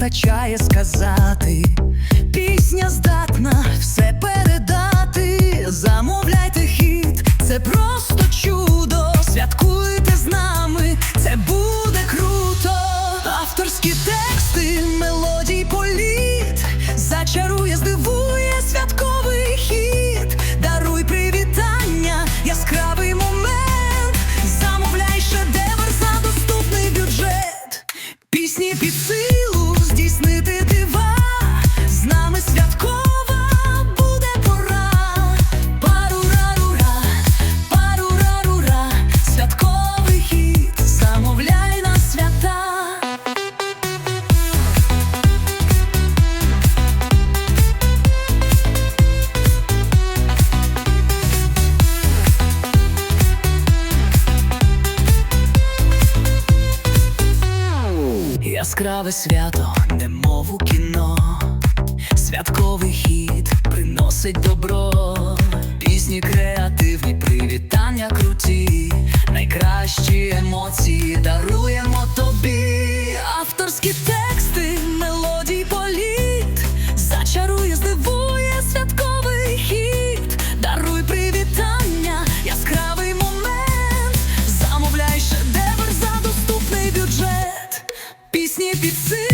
вистачає сказати, пісня здає. Яскраве свято, немов у кіно, святковий хід приносить добро, пісні креативні, привітання круті, найкращі емоції дару. під сил.